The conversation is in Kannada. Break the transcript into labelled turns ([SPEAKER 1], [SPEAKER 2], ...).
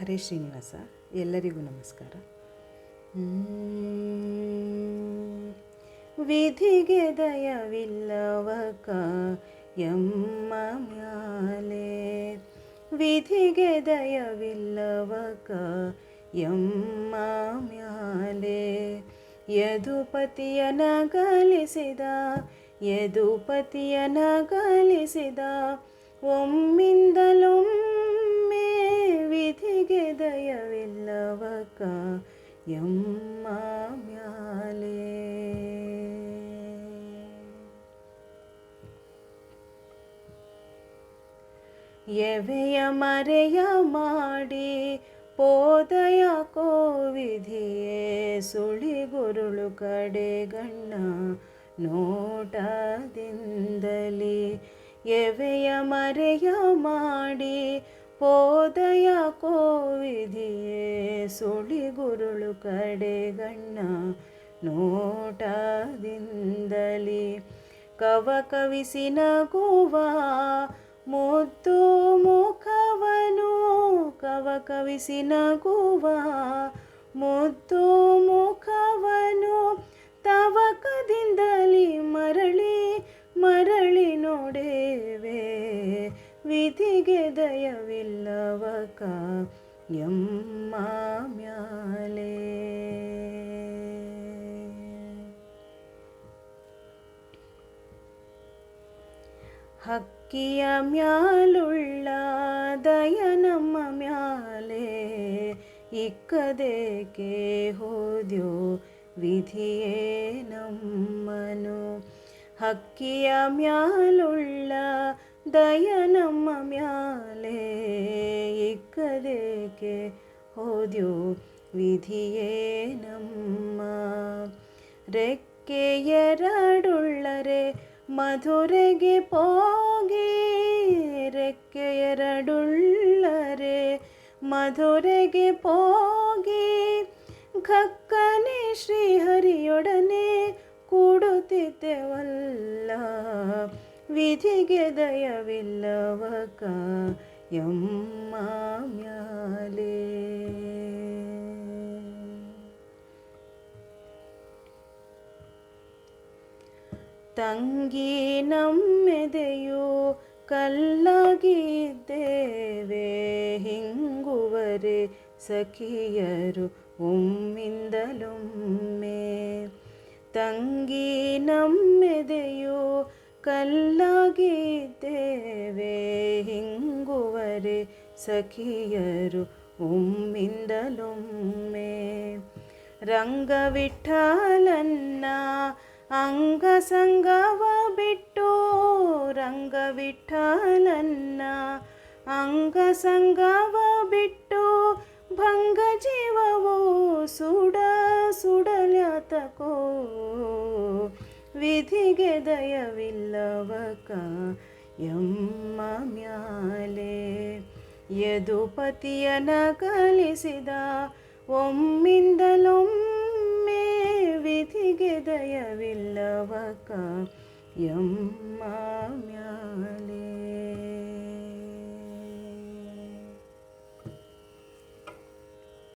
[SPEAKER 1] ಹರೇ ಶ್ರೀನಿವಾಸ, ಎಲ್ಲರಿಗೂ ನಮಸ್ಕಾರ. ವಿಧಿಗೆ ದಯವಿಲ್ಲವಕ ಎಮ್ಮ ಮ್ಯಾಲೆ. ವಿಧಿಗೆ ದಯವಿಲ್ಲವಕ ಎಮ್ಮ ಮ್ಯಾಲೆ. ಯದುಪತಿಯನ ಗಲಿಸಿದ ಯದುಪತಿಯನ ಗಲಿಸಿದ ಒಮ್ಮಿಂದಲೊಮ್ಮೆ ಎಮ್ಮ ಮ್ಯಾಲೆ. ಎವೆಯ ಮರೆಯ ಮಾಡಿ ಪೋದಯ ಕೋವಿಧಿಯೇ ಸುಳಿಗುರುಳು ಕಡೆಗಣ್ಣ ನೋಟದಿಂದಲೇ. ಎವೆಯ ಮರೆಯ ಮಾಡಿ ಪೋದಯ ಕೋವಿಧಿಯೇ ಸುಳಿಗುರುಳು ಕಡೆಗಣ್ಣ ನೋಟದಿಂದಲಿ ಕವ ಕವಿಸಿ ನಗುವ ಮುದ್ದು ಮುಖವನು ಕವ ಕವಿಸಿ ನಗುವ ಮುದ್ದು ಮುಖವನು ತವಕದಿಂದಲಿ ಮರಳಿ ಮರಳಿ ನೋಡೇವೆ ವಿಧಿಗೆ ದಯವಿಲ್ಲವಕ ಎಮ್ಮ ಮ್ಯಾಲೆ. ಹಕ್ಕಿಯ ಮ್ಯಾಲುಳ್ಳ ದಯ ನಮ್ಮ ಮ್ಯಾಲೆ, ಇಕ್ಕದೇಕೆ ಹೋದ್ಯೋ ವಿಧಿಯೇ ನಮ್ಮನು. ಹಕ್ಕಿಯ ಮ್ಯಾಲುಳ್ಳ ದಯ ನಮ್ಮ ಮ್ಯಾಲೆ ಇಕ್ಕದೇಕೆ ಹೋದ್ಯೋ ವಿಧಿಯೇ ನಮ್ಮ. ರೆಕ್ಕೆಯರಡುಳ್ಳರೆ ಮಧುರೆಗೆ ಪೋಗಿ ರೆಕ್ಕೆಯರಡುಳ್ಳರೆ ಮಧುರೆಗೆ ಪೋಗಿ. ಘಕ್ಕನೆ ಶ್ರೀಹರಿಯೊಡನೆ ವಿಧಿಗೆ ದಯವಿಲ್ಲವಕ ಎಮ್ಮ ಮ್ಯಾಲೆ ತಂಗಿ ನಮ್ಮೆದೆಯು ಕಲ್ಲಾಗಿದ್ದೇವೆ ಹಿಂಗುವರೆ ಸಖಿಯರು ಒಮ್ಮಿಂದಲೊಮ್ಮೆ ತಂಗಿ ನಮ್ಮೆದೆಯು ಕಲ್ಲಾಗಿದ್ದೇವೆ. ಹಿಂಗುವರೆ ಸಖಿಯರು ಒಮ್ಮಿಂದಲೊಮ್ಮೆ ರಂಗವಿಠಲನ್ನ ಅಂಗಸಂಗವ ಬಿಟ್ಟು ರಂಗವಿಠಲನ್ನ ಅಂಗಸಂಗವ ಬಿಟ್ಟು ಭಂಗ ಜೀವವು ಸುಡ ಸುಡಲತಕೋ ವಿಧಿಗೆ ದಯವಿಲ್ಲವಕ ಎಮ್ಮ ಮ್ಯಾಲೆ. ಯದುಪತಿಯನ ಕಲಿಸಿದ ಒಮ್ಮಿಂದಲೊಮ್ಮೆ ವಿಧಿಗೆ ದಯವಿಲ್ಲವಕ ಎಮ್ಮ